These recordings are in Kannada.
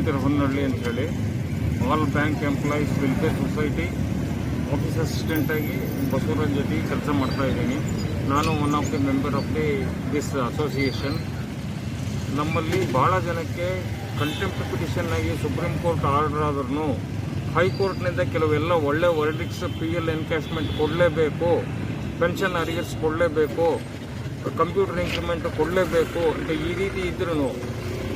ಶ್ರೀಧರ್ ಹೊನ್ನಳ್ಳಿ ಅಂತ ಹೇಳಿ. All bank employees welfare society office ಅಸಿಸ್ಟೆಂಟಾಗಿ Basavaraj ಜೊತೆ ಕೆಲಸ ಮಾಡ್ತಾ ಇದ್ದೀನಿ. ನಾನು one of the member of the this association ನಮ್ಮಲ್ಲಿ ಭಾಳ ಜನಕ್ಕೆ ಕಂಟೆಂಪ್ಟ್ ಪಿಟಿಷನ್ ಆಗಿ ಸುಪ್ರೀಂ ಕೋರ್ಟ್ ಆರ್ಡರ್ ಆದ್ರೂ ಹೈಕೋರ್ಟ್ನಿಂದ ಕೆಲವೆಲ್ಲ ಒಳ್ಳೆ ವರ್ಡಿಕ್ಸ್ ಪಿ ಎಲ್ ಎನ್ಕ್ಯಾಶ್ಮೆಂಟ್ ಕೊಡಲೇಬೇಕು ಪೆನ್ಷನ್ ಅರಿಯರ್ಸ್ ಕೊಡಲೇಬೇಕು ಕಂಪ್ಯೂಟರ್ ಇಂಕ್ರಿಮೆಂಟ್ ಕೊಡಲೇಬೇಕು ಅಂತ ಈ ರೀತಿ ಇದ್ರೂ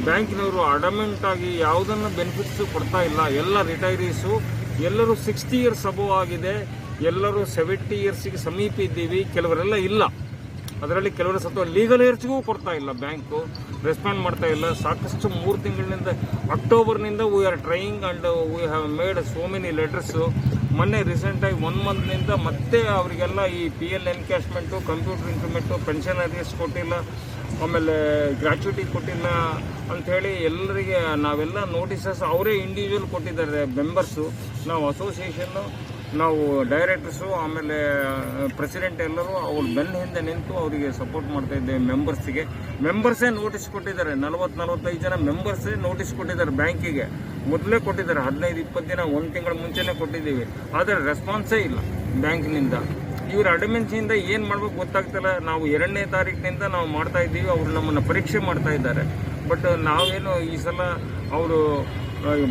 ಬ್ಯಾಂಕಿನವರು ಅಡಮೆಂಟ್ ಆಗಿ ಯಾವುದನ್ನು ಬೆನಿಫಿಟ್ಸ್ ಕೊಡ್ತಾ ಇಲ್ಲ. ಎಲ್ಲ ರಿಟೈರೀಸು ಎಲ್ಲರೂ ಸಿಕ್ಸ್ಟಿ ಇಯರ್ಸ್ ಅಬೋವ್ ಆಗಿದೆ. ಎಲ್ಲರೂ ಸೆವೆಂಟಿ ಇಯರ್ಸಿಗೆ ಸಮೀಪ ಇದ್ದೀವಿ. ಕೆಲವರೆಲ್ಲ ಇಲ್ಲ. ಅದರಲ್ಲಿ ಕೆಲವರು ಸತ್ವ ಲೀಗಲ್ ಏರ್ಸ್ಗೂ ಕೊಡ್ತಾ ಇಲ್ಲ ಬ್ಯಾಂಕು ರೆಸ್ಪಾಂಡ್ ಮಾಡ್ತಾ ಇಲ್ಲ. ಸಾಕಷ್ಟು ಮೂರು ತಿಂಗಳಿನಿಂದ ಅಕ್ಟೋಬರ್ನಿಂದ we are trying and we have made so many letters ಮೊನ್ನೆ ರೀಸೆಂಟಾಗಿ ಒನ್ ಮಂತ್ನಿಂದ ಮತ್ತೆ ಅವರಿಗೆಲ್ಲ ಈ P L encashment computer increment pension arrears ಕೊಟ್ಟಿಲ್ಲ, ಆಮೇಲೆ ಗ್ರ್ಯಾಚುಯಿಟಿ ಕೊಟ್ಟಿಲ್ಲ ಅಂಥೇಳಿ ಎಲ್ಲರಿಗೆ ನಾವೆಲ್ಲ ನೋಟಿಸಸ್ ಅವರೇ ಇಂಡಿವಿಜುವಲ್ ಕೊಟ್ಟಿದ್ದಾರೆ ಮೆಂಬರ್ಸು ನಾವು ಅಸೋಸಿಯೇಷನ್ನು ನಾವು ಡೈರೆಕ್ಟರ್ಸು ಆಮೇಲೆ ಪ್ರೆಸಿಡೆಂಟ್ ಎಲ್ಲರೂ ಅವ್ರ ಬೆನ್ನ ಹಿಂದೆ ನಿಂತು ಅವರಿಗೆ ಸಪೋರ್ಟ್ ಮಾಡ್ತಾ ಇದ್ದೇವೆ ಮೆಂಬರ್ಸಿಗೆ ಮೆಂಬರ್ಸೇ ನೋಟಿಸ್ ಕೊಟ್ಟಿದ್ದಾರೆ. ನಲವತ್ತು ನಲವತ್ತೈದು ಜನ ಮೆಂಬರ್ಸೇ ನೋಟಿಸ್ ಕೊಟ್ಟಿದ್ದಾರೆ ಬ್ಯಾಂಕಿಗೆ. ಮೊದಲೇ ಕೊಟ್ಟಿದ್ದಾರೆ. ಹದಿನೈದು, ಇಪ್ಪತ್ತು ದಿನ, ಒಂದು ತಿಂಗಳ ಮುಂಚೆನೇ ಕೊಟ್ಟಿದ್ದೀವಿ. ಆದರೆ ರೆಸ್ಪಾನ್ಸೇ ಇಲ್ಲ ಬ್ಯಾಂಕ್ನಿಂದ. ಇವ್ರ ಅಡಮೆನ್ಸಿಯಿಂದ ಏನು ಮಾಡ್ಬೇಕು ಗೊತ್ತಾಗ್ತಿಲ್ಲ. ನಾವು ಎರಡನೇ ತಾರೀಕಿನಿಂದ ನಾವು ಮಾಡ್ತಾ ಇದ್ದೀವಿ. ಅವರು ನಮ್ಮನ್ನು ಪರೀಕ್ಷೆ ಮಾಡ್ತಾ ಇದ್ದಾರೆ. ಬಟ್ ನಾವೇನು ಈ ಸಲ ಅವರು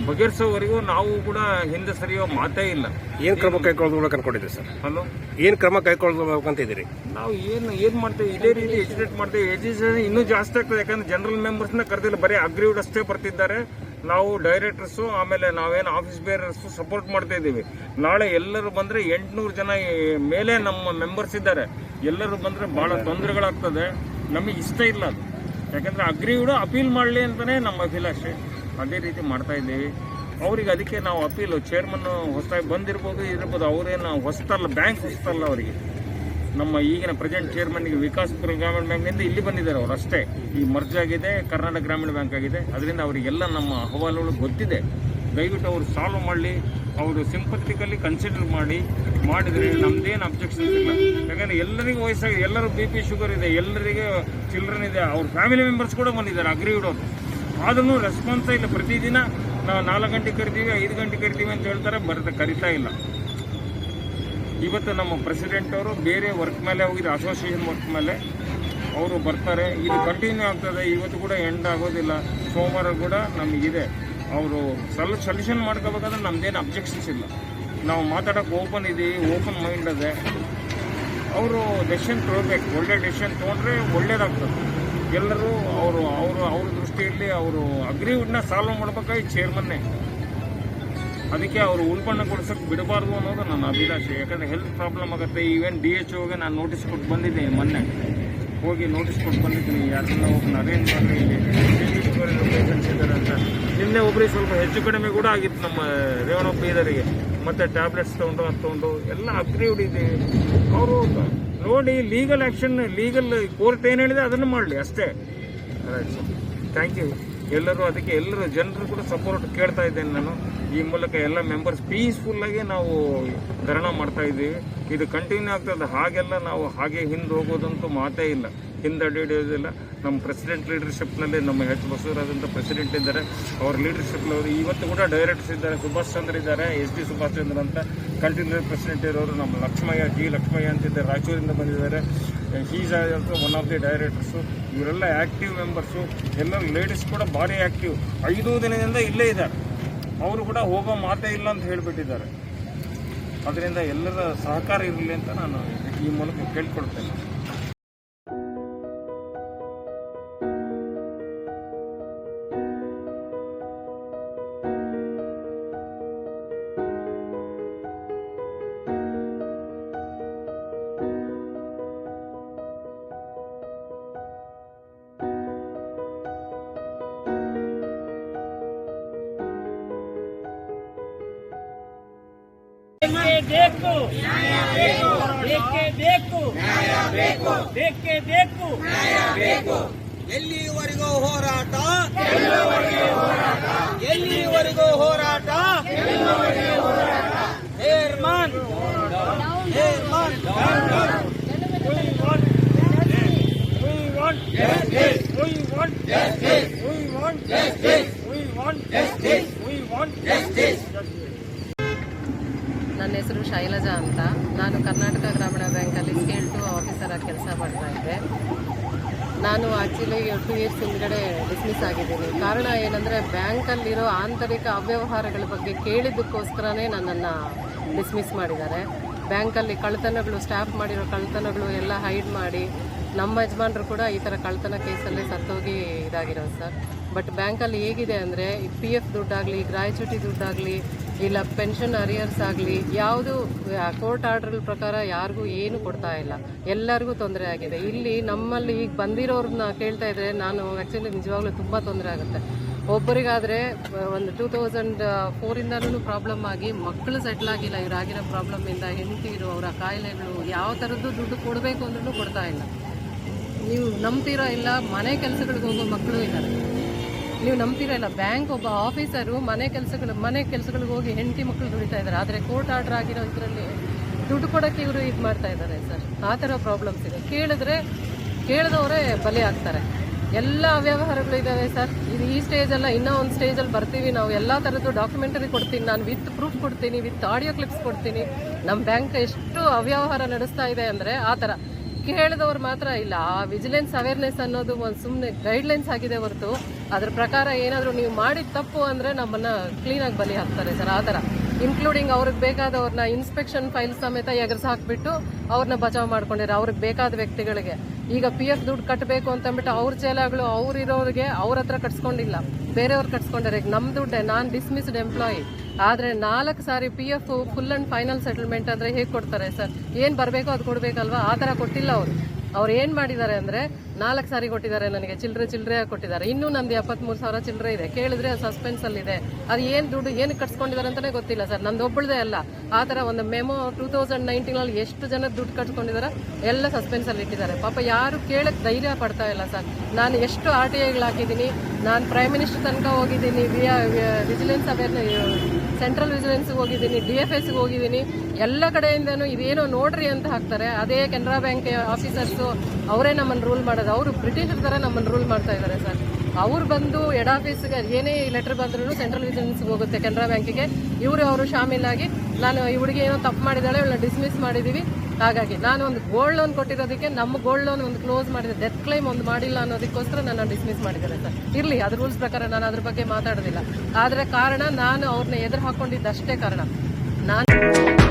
ಬಗೆಹರಿಸೋವರೆಗೂ ನಾವು ಕೂಡ ಹಿಂದೆ ಸರಿಯೋ ಮಾತೇ ಇಲ್ಲ. ಏನ್ ಕ್ರಮ ಕೈಗೊಳ್ಬೇಕು ಅನ್ಕೊಂಡಿದ್ರಿ ಸರ್? ಹಲೋ? ಏನ್ ಕ್ರಮ ಕೈಗೊಳ್ಬೇಕು ಅಂತ ಇದ್ದೀರಿ? ನಾವು ಏನು ಏನು ಮಾಡ್ತೇವೆ? ಇದೇ ರೀತಿ ಎಜುಕೇಟ್ ಮಾಡ್ತೇವೆ. ಎಜುಕೇಷನ್ ಇನ್ನೂ ಜಾಸ್ತಿ ಆಗ್ತದೆ. ಯಾಕಂದ್ರೆ ಜನರಲ್ ಮೆಂಬರ್ಸ್ನ ಕರೆದಿಲ್ಲ. ಬರೀ ಅಗ್ರಿವ್ಡ್ ಅಷ್ಟೇ ಬರ್ತಿದ್ದಾರೆ. ನಾವು ಡೈರೆಕ್ಟರ್ಸ್ ಆಮೇಲೆ ನಾವೇನು ಆಫೀಸ್ ಬೇರರ್ಸು ಸಪೋರ್ಟ್ ಮಾಡ್ತಾ ಇದ್ದೀವಿ. ನಾಳೆ ಎಲ್ಲರೂ ಬಂದರೆ ಎಂಟುನೂರು ಜನ ಮೇಲೆ ನಮ್ಮ ಮೆಂಬರ್ಸ್ ಇದ್ದಾರೆ. ಎಲ್ಲರೂ ಬಂದರೆ ಭಾಳ ತೊಂದರೆಗಳಾಗ್ತದೆ. ನಮಗೆ ಇಷ್ಟ ಇಲ್ಲ ಅದು. ಯಾಕಂದರೆ ಅಗ್ರಿವ್ಡು ಅಪೀಲ್ ಮಾಡಲಿ ಅಂತಲೇ ನಮ್ಮ ಅಭಿಲಾಷೆ. ಅದೇ ರೀತಿ ಮಾಡ್ತಾ ಇದ್ದೀವಿ ಅವ್ರಿಗೆ ಅದಕ್ಕೆ ನಾವು ಅಪೀಲು ಚೇರ್ಮನ್ ಹೊಸದಾಗಿ ಬಂದಿರ್ಬೋದು ಇರ್ಬೋದು ಅವರೇನು ಹೊಸ್ತಲ್ಲ ಬ್ಯಾಂಕ್ ಹೊಸ್ತಲ್ಲ ಅವರಿಗೆ. ನಮ್ಮ ಈಗಿನ ಪ್ರೆಸೆಂಟ್ ಚೇರ್ಮನ್ಗೆ ವಿಕಾಸಪುರ ಗ್ರಾಮೀಣ ಬ್ಯಾಂಕ್ನಿಂದ ಇಲ್ಲಿ ಬಂದಿದ್ದಾರೆ ಅವರು ಅಷ್ಟೇ. ಈ ಮರ್ಜ್ ಆಗಿದೆ, ಕರ್ನಾಟಕ ಗ್ರಾಮೀಣ ಬ್ಯಾಂಕ್ ಆಗಿದೆ. ಅದರಿಂದ ಅವರಿಗೆಲ್ಲ ನಮ್ಮ ಅಹವಾಲುಗಳು ಗೊತ್ತಿದೆ. ದಯವಿಟ್ಟು ಅವರು ಸಾಲ್ವ್ ಮಾಡಲಿ, ಅವರು ಸಿಂಪತಿಕಲ್ಲಿ ಕನ್ಸಿಡರ್ ಮಾಡಿ ಮಾಡಿದರೆ ನಮ್ದೇನು ಅಬ್ಜೆಕ್ಷನ್ಸ್ ಇಲ್ಲ. ಯಾಕಂದರೆ ಎಲ್ಲರಿಗೂ ವಯಸ್ಸಾಗಿದೆ, ಎಲ್ಲರೂ ಬಿ ಪಿ ಶುಗರ್ ಇದೆ, ಎಲ್ಲರಿಗೆ ಚಿಲ್ಡ್ರನ್ ಇದೆ, ಅವ್ರ ಫ್ಯಾಮಿಲಿ ಮೆಂಬರ್ಸ್ ಕೂಡ ಬಂದಿದ್ದಾರೆ ಅಗ್ರಿವಿಡೋರು ಆದ್ರೂ ರೆಸ್ಪಾನ್ಸೇ ಇಲ್ಲ. ಪ್ರತಿದಿನ ನಾವು ನಾಲ್ಕು ಗಂಟೆಗೆ ಕರಿತೀವಿ, ಐದು ಗಂಟೆಗೆ ಕರಿತೀವಿ ಅಂತ ಹೇಳ್ತಾರೆ ಬರ್ತಾ ಕರಿತಾ ಇಲ್ಲ. ಇವತ್ತು ನಮ್ಮ ಪ್ರೆಸಿಡೆಂಟ್ ಅವರು ಬೇರೆ ವರ್ಕ್ ಮೇಲೆ ಹೋಗಿದ್ದು ಅಸೋಸಿಯೇಷನ್ ವರ್ಕ್ ಮೇಲೆ. ಅವರು ಬರ್ತಾರೆ. ಇದು ಕಂಟಿನ್ಯೂ ಆಗ್ತದೆ. ಇವತ್ತು ಕೂಡ ಎಂಡ್ ಆಗೋದಿಲ್ಲ. ಸೋಮವಾರ ಕೂಡ ನಮಗಿದೆ ಅವರು ಸಲ್ ಸೊಲ್ಯೂಷನ್ ಮಾಡ್ಕೋಬೇಕಾದ್ರೆ ನಮ್ದೇನು ಅಬ್ಜೆಕ್ಷನ್ಸ್ ಇಲ್ಲ. ನಾವು ಮಾತಾಡೋಕೆ ಓಪನ್ ಇದ್ದೀವಿ ಓಪನ್ ಮೈಂಡ್ ಅದೇ. ಅವರು ಡೆಸಿಷನ್ ತೊಗೊಳ್ಬೇಕು ಒಳ್ಳೆ ಡೆಸಿಷನ್ ತೊಗೊಂಡ್ರೆ ಒಳ್ಳೇದಾಗ್ತದೆ. ಎಲ್ಲರೂ ಅವರು ಅವರು, ಅವ್ರ ದೃಷ್ಟಿಯಲ್ಲಿ ಅವರು ಅಗ್ರಿವುಡ್ನ ಸಾಲ್ವ್ ಮಾಡ್ಬೇಕಾಗಿ ಚೇರ್ಮನ್ನೇ ಅದಕ್ಕೆ ಅವರು ಉಲ್ಬಣ್ಣ ಕೊಡ್ಸೋಕೆ ಬಿಡಬಾರ್ದು ಅನ್ನೋದು ನನ್ನ ಅಭಿಲಾಷೆ. ಯಾಕಂದರೆ ಹೆಲ್ತ್ ಪ್ರಾಬ್ಲಮ್ ಆಗುತ್ತೆ. ಈವೆನ್ ಡಿ ಎಚ್ ಓಗೆ ನಾನು ನೋಟಿಸ್ ಕೊಟ್ಟು ಬಂದಿದ್ದೀನಿ ಮೊನ್ನೆ. ಹೋಗಿ ನೋಟಿಸ್ ಕೊಟ್ಟು ಬಂದಿದ್ದೀನಿ. ಯಾರನ್ನ ಒಬ್ಬನ ಅರೇಂಜ್ ಮಾಡಿ ಅಂತ. ನಿನ್ನೆ ಒಬ್ಬರಿಗೆ ಸ್ವಲ್ಪ ಹೆಚ್ಚು ಕಡಿಮೆ ಕೂಡ ಆಗಿತ್ತು ನಮ್ಮ ರೇವಣಪ್ಪ ಇದರಿಗೆ ಮತ್ತು ಟ್ಯಾಬ್ಲೆಟ್ಸ್ ತೊಗೊಂಡು ಅದು ತೊಗೊಂಡು. ಎಲ್ಲ ಅಗ್ರಿ ಇದೆ. ಅವರು ನೋಡಿ ಲೀಗಲ್ ಆ್ಯಕ್ಷನ್ ಲೀಗಲ್ ಕೋರ್ಟ್ ಏನು ಹೇಳಿದೆ ಅದನ್ನು ಮಾಡಲಿ ಅಷ್ಟೇ. ಥ್ಯಾಂಕ್ ಯು ಎಲ್ಲರೂ ಅದಕ್ಕೆ ಎಲ್ಲರೂ ಜನರು ಕೂಡ ಸಪೋರ್ಟ್ ಕೇಳ್ತಾ ಇದ್ದೇನೆ ನಾನು. ಈ ಮೂಲಕ ಎಲ್ಲ ಮೆಂಬರ್ಸ್ ಪೀಸ್ಫುಲ್ಲಾಗಿ ನಾವು ಧರಣ ಮಾಡ್ತಾ ಇದ್ದೀವಿ. ಇದು ಕಂಟಿನ್ಯೂ ಆಗ್ತದೆ. ಹಾಗೆಲ್ಲ ನಾವು ಹಾಗೆ ಹಿಂದೆ ಹೋಗೋದಂತೂ ಮಾತೇ ಇಲ್ಲ. ಹಿಂದೆ ಹಿಡಿಯೋದಿಲ್ಲ ನಮ್ಮ ಪ್ರೆಸಿಡೆಂಟ್ ಲೀಡರ್ಶಿಪ್ನಲ್ಲಿ ನಮ್ಮ ಎಚ್ ಬಸವರಾದಂಥ ಪ್ರೆಸಿಡೆಂಟ್ ಇದ್ದಾರೆ. ಅವ್ರ ಲೀಡರ್ಶಿಪ್ನವರು ಇವತ್ತು ಕೂಡ ಡೈರೆಕ್ಟರ್ಸ್ ಇದ್ದಾರೆ. ಸುಭಾಷ್ ಚಂದ್ರ ಇದ್ದಾರೆ. ಎಸ್ ಡಿ ಸುಭಾಷ್ ಚಂದ್ರ ಅಂತ. ಕಂಟಿನ್ಯೂ ಪ್ರೆಸಿಡೆಂಟ್ ಇರೋರು ನಮ್ಮ ಲಕ್ಷ್ಮಯ್ಯ, ಜಿ ಲಕ್ಷ್ಮಯ್ಯ ಅಂತಿದ್ದಾರೆ. ರಾಯಚೂರಿಂದ ಬಂದಿದ್ದಾರೆ. Also one of the directors ಇವರೆಲ್ಲ ಆ್ಯಕ್ಟಿವ್ ಮೆಂಬರ್ಸು ಎಲ್ಲರೂ ಲೇಡೀಸ್ ಕೂಡ ಭಾರಿ ಆ್ಯಕ್ಟಿವ್ ಐದು ದಿನದಿಂದ ಇಲ್ಲೇ ಇದ್ದಾರೆ. ಅವರು ಕೂಡ ಹೋಗೋ ಮಾತೇ ಇಲ್ಲ ಅಂತ ಹೇಳಿಬಿಟ್ಟಿದ್ದಾರೆ. ಅದರಿಂದ ಎಲ್ಲರ ಸಹಕಾರ ಇರಲಿ ಅಂತ ನಾನು ಈ ಮೂಲಕ ಕೇಳ್ಕೊಳ್ತೇನೆ. ಬೇಕೇ ಬೇಕು ಬೇಕೇ ಬೇಕು ಬೇಕೇ ಬೇಕು ಎಲ್ಲಿವರೆಗೂ ಹೋರಾಟ ಎಲ್ಲಿವರೆಗೂ ಹೋರಾಟ ಹೇರ್ಮನ್ ಹೇರ್ಮನ್ We want justice. We want justice. We want justice. We want justice. ನನ್ನ ಹೆಸರು ಶೈಲಜಾ ಅಂತ. ನಾನು ಕರ್ನಾಟಕ ಗ್ರಾಮೀಣ ಬ್ಯಾಂಕಲ್ಲಿ ಸ್ಕೇಲ್ ಟು ಆಫೀಸರ್ ಆಗಿ ಕೆಲಸ ಮಾಡ್ತಾ ಇದ್ದೆ. ನಾನು ಆ್ಯಕ್ಚುಲಿ ಟು ಇಯರ್ಸ್ ಹಿಂದ್ಗಡೆ ಡಿಸ್ಮಿಸ್ ಆಗಿದ್ದೀನಿ. ಕಾರಣ ಏನಂದರೆ ಬ್ಯಾಂಕಲ್ಲಿರೋ ಆಂತರಿಕ ಅವ್ಯವಹಾರಗಳ ಬಗ್ಗೆ ಕೇಳಿದ್ದಕ್ಕೋಸ್ಕರನೇ ನನ್ನನ್ನು ಡಿಸ್ಮಿಸ್ ಮಾಡಿದ್ದಾರೆ. ಬ್ಯಾಂಕಲ್ಲಿ ಕಳ್ತನಗಳು ಸ್ಟಾಫ್ ಮಾಡಿರೋ ಕಳ್ತನಗಳು ಎಲ್ಲ ಹೈಡ್ ಮಾಡಿ ನಮ್ಮ ಯಜಮಾನರು ಕೂಡ ಈ ಥರ ಕಳ್ತನ ಕೇಸಲ್ಲೇ ಸತ್ತೋಗಿ ಇದಾಗಿರೋದು ಸರ್. ಬಟ್ ಬ್ಯಾಂಕಲ್ಲಿ ಹೇಗಿದೆ ಅಂದರೆ ಪಿ ಎಫ್ ದುಡ್ಡಾಗಲಿ ಗ್ರಾಚ್ಯುಟಿ ದುಡ್ಡಾಗಲಿ ಇಲ್ಲ ಪೆನ್ಷನ್ ಅರಿಯರ್ಸ್ ಆಗಲಿ, ಯಾವುದು ಕೋರ್ಟ್ ಆರ್ಡರ್ ಪ್ರಕಾರ ಯಾರಿಗೂ ಏನು ಕೊಡ್ತಾ ಇಲ್ಲ. ಎಲ್ಲರಿಗೂ ತೊಂದರೆ ಆಗಿದೆ. ಇಲ್ಲಿ ನಮ್ಮಲ್ಲಿ ಈಗ ಬಂದಿರೋರನ್ನ ಕೇಳ್ತಾ ಇದ್ರೆ ನಾನು ಆ್ಯಕ್ಚುಲಿ ನಿಜವಾಗ್ಲೂ ತುಂಬ ತೊಂದರೆ ಆಗುತ್ತೆ. ಒಬ್ಬರಿಗಾದರೆ, ಒಂದು ಟೂ ತೌಸಂಡ್ ಫೋರಿಂದನೂ ಪ್ರಾಬ್ಲಮ್ ಆಗಿ ಮಕ್ಕಳು ಸೆಟ್ಲ್ ಆಗಿಲ್ಲ. ಇವರಾಗಿರೋ ಪ್ರಾಬ್ಲಮಿಂದ ಹೆಂಡತಿರು ಅವರ ಕಾಯಿಲೆಗಳು ಯಾವ ಥರದ್ದು ದುಡ್ಡು ಕೊಡಬೇಕು ಅಂದ್ರೂ ಕೊಡ್ತಾ ಇಲ್ಲ. ನೀವು ನಂಬ್ತೀರೋ ಇಲ್ಲ, ಮನೆ ಕೆಲಸಗಳಿಗೆ ಹೋಗೋ ಮಕ್ಕಳು ಇದ್ದಾರೆ. ನೀವು ನಂಬ್ತಿರಲ್ಲ ಬ್ಯಾಂಕ್ ಒಬ್ಬ ಆಫೀಸರು ಮನೆ ಕೆಲಸಗಳು ಮನೆ ಕೆಲಸಗಳಿಗೆ ಹೋಗಿ ಹೆಂಡತಿ ಮಕ್ಕಳು ದುಡಿತಾ ಇದ್ದಾರೆ. ಆದರೆ ಕೋರ್ಟ್ ಆರ್ಡರ್ ಆಗಿರೋ ಇದರಲ್ಲಿ ದುಡ್ಡು ಕೊಡೋಕ್ಕೆ ಇವರು ಇದು ಮಾಡ್ತಾ ಇದ್ದಾರೆ ಸರ್. ಆ ಥರ ಪ್ರಾಬ್ಲಮ್ಸ್ ಇದೆ. ಕೇಳಿದ್ರೆ ಕೇಳಿದವರೇ ಬಲಿ ಆಗ್ತಾರೆ. ಎಲ್ಲ ಅವ್ಯವಹಾರಗಳು ಇದ್ದಾವೆ ಸರ್. ಇದು ಈ ಸ್ಟೇಜಲ್ಲ ಇನ್ನೂ ಒಂದು ಸ್ಟೇಜಲ್ಲಿ ಬರ್ತೀವಿ ನಾವು. ಎಲ್ಲ ಥರದ್ದು ಡಾಕ್ಯುಮೆಂಟರಿ ಕೊಡ್ತೀನಿ. ನಾನು ವಿತ್ ಪ್ರೂಫ್ ಕೊಡ್ತೀನಿ ವಿತ್ ಆಡಿಯೋ ಕ್ಲಿಪ್ಸ್ ಕೊಡ್ತೀನಿ. ನಮ್ಮ ಬ್ಯಾಂಕ್ ಎಷ್ಟು ಅವ್ಯವಹಾರ ನಡೆಸ್ತಾ ಇದೆ ಅಂದರೆ ಆ ಥರ. ಕೇಳಿದವ್ರು ಮಾತ್ರ ಇಲ್ಲ. ಆ ವಿಜಿಲೆನ್ಸ್ ಅವೇರ್ನೆಸ್ ಅನ್ನೋದು ಒಂದು ಸುಮ್ಮನೆ ಗೈಡ್ಲೈನ್ಸ್ ಆಗಿದೆ ಹೊರತು. ಅದ್ರ ಪ್ರಕಾರ ಏನಾದರೂ ನೀವು ಮಾಡಿದ ತಪ್ಪು ಅಂದರೆ ನಮ್ಮನ್ನ ಕ್ಲೀನಾಗಿ ಬಲಿ ಹಾಕ್ತಾರೆ ಸರ್, ಆ ಥರ. ಇನ್ಕ್ಲೂಡಿಂಗ್ ಅವ್ರಿಗೆ ಬೇಕಾದವ್ರನ್ನ ಇನ್ಸ್ಪೆಕ್ಷನ್ ಫೈಲ್ ಸಮೇತ ಎಗರ್ಸ್ ಹಾಕ್ಬಿಟ್ಟು ಅವ್ರನ್ನ ಬಚಾವ್ ಮಾಡ್ಕೊಂಡಿರೋ ಅವ್ರಿಗೆ ಬೇಕಾದ ವ್ಯಕ್ತಿಗಳಿಗೆ. ಈಗ ಪಿ ಎಫ್ ದುಡ್ಡು ಕಟ್ಟಬೇಕು ಅಂತಂದ್ಬಿಟ್ಟು ಅವ್ರ ಚೇಲಾಗಳು ಅವ್ರಿರೋರಿಗೆ ಅವ್ರ ಹತ್ರ ಕಟ್ಸ್ಕೊಂಡಿಲ್ಲ. ಬೇರೆಯವ್ರು ಕಟ್ಸ್ಕೊಂಡಾರೆ ಈಗ ನಮ್ಮ ದುಡ್ಡೆ, ನಾನು ಡಿಸ್ಮಿಸ್ಡ್ ಎಂಪ್ಲಾಯಿ ಆದರೆ ನಾಲ್ಕು ಸಾರಿ P F full and final settlement ಅಂದರೆ ಹೇಗೆ ಕೊಡ್ತಾರೆ ಸರ್? ಏನು ಬರಬೇಕೋ ಅದು ಕೊಡಬೇಕಲ್ವಾ? ಆ ಥರ ಕೊಟ್ಟಿಲ್ಲ ಅವರು. ಅವ್ರು ಏನು ಮಾಡಿದ್ದಾರೆ ಅಂದರೆ ನಾಲ್ಕು ಸಾರಿ ಕೊಟ್ಟಿದ್ದಾರೆ ನನಗೆ ಚಿಲ್ಲರೆ ಚಿಲ್ಲರೆ ಕೊಟ್ಟಿದ್ದಾರೆ. ಇನ್ನೂ ನಂದು ಎಪ್ಪತ್ಮೂರು ಸಾವಿರ ಚಿಲ್ಲರೆ ಇದೆ. ಕೇಳಿದ್ರೆ ಸಸ್ಪೆನ್ಸ್ ಅಲ್ಲಿ ಇದೆ. ಅದು ಏನು ದುಡ್ಡು, ಏನು ಕಟ್ಸ್ಕೊಂಡಿದ್ದಾರೆ ಅಂತಾನೆ ಗೊತ್ತಿಲ್ಲ ಸರ್. ನಂದು ಒಬ್ಬಳದೇ ಅಲ್ಲ. ಆ ಥರ ಒಂದು ಮೆಮೊ ಟೂ ತೌಸಂಡ್ ನೈನ್ಟೀನಲ್ಲಿ ಎಷ್ಟು ಜನ ದುಡ್ಡು ಕಟ್ಸ್ಕೊಂಡಿದ್ದಾರೆ ಎಲ್ಲ ಸಸ್ಪೆನ್ಸ್ ಅಲ್ಲಿ ಇಟ್ಟಿದ್ದಾರೆ. ಪಾಪ ಯಾರು ಕೇಳಕ್ಕೆ ಧೈರ್ಯ ಪಡ್ತಾ ಇಲ್ಲ ಸರ್. ನಾನು ಎಷ್ಟು ಆರ್ ಟಿ ಐಗಳು ಹಾಕಿದ್ದೀನಿ, ನಾನು ಪ್ರೈಮ್ ಮಿನಿಸ್ಟರ್ ತನಕ ಹೋಗಿದ್ದೀನಿ ವಿಜಿಲೆನ್ಸ್ ಅವೇರ್ನೆ ಸೆಂಟ್ರಲ್ ವಿಜಿಲೆನ್ಸ್ ಹೋಗಿದ್ದೀನಿ ಡಿ ಎಫ್ ಎಸ್ಗೆ ಹೋಗಿದ್ದೀನಿ. ಎಲ್ಲ ಕಡೆಯಿಂದನೂ ಇದೇನೋ ನೋಡ್ರಿ ಅಂತ ಹಾಕ್ತಾರೆ. ಅದೇ ಕೆನರಾ ಬ್ಯಾಂಕ್ ಆಫೀಸರ್ಸು ಅವರೇ ನಮ್ಮನ್ನು ರೂಲ್ ಮಾಡೋದು. ಅವರು ಬ್ರಿಟಿಷರ ಥರ ನಮ್ಮನ್ನು ರೂಲ್ ಮಾಡ್ತಾ ಇದ್ದಾರೆ ಸರ್. ಅವ್ರು ಬಂದು ಹೆಡ್ ಆಫೀಸ್ಗೆ ಏನೇ ಲೆಟರ್ ಬಂದ್ರೂ ಸೆಂಟ್ರಲ್ ವಿಜಿಲೆನ್ಸ್ಗೆ ಹೋಗುತ್ತೆ ಕೆನರಾ ಬ್ಯಾಂಕಿಗೆ. ಇವರು ಅವರು ಶಾಮೀಲಾಗಿ, ನಾನು ಈ ಹುಡುಗಿ ಏನೋ ತಪ್ಪು ಮಾಡಿದ್ದಾಳೆ, ಇವಳನ್ನ ಡಿಸ್ಮಿಸ್ ಮಾಡಿದ್ದೀವಿ ಹಾಗಾಗಿ ನಾನು ಒಂದು ಗೋಲ್ಡ್ ಲೋನ್ ಕೊಟ್ಟಿರೋದಕ್ಕೆ ನಮ್ಮ ಗೋಲ್ಡ್ ಲೋನ್ ಒಂದು ಕ್ಲೋಸ್ ಮಾಡಿದೆ ಡೆತ್ ಕ್ಲೈಮ್ ಒಂದು ಮಾಡಿಲ್ಲ ಅನ್ನೋದಕ್ಕೋಸ್ಕರ ನನ್ನ ಡಿಸ್ಮಿಸ್ ಮಾಡಿದ್ದಾರೆ ಸರ್. ಇರಲಿ ಅದ್ರ ರೂಲ್ಸ್ ಪ್ರಕಾರ ನಾನು ಅದ್ರ ಬಗ್ಗೆ ಮಾತಾಡೋದಿಲ್ಲ. ಆದರೆ ಕಾರಣ ನಾನು ಅವ್ರನ್ನ ಎದುರು ಹಾಕೊಂಡಿದ್ದಷ್ಟೇ ಕಾರಣ. ನಾನು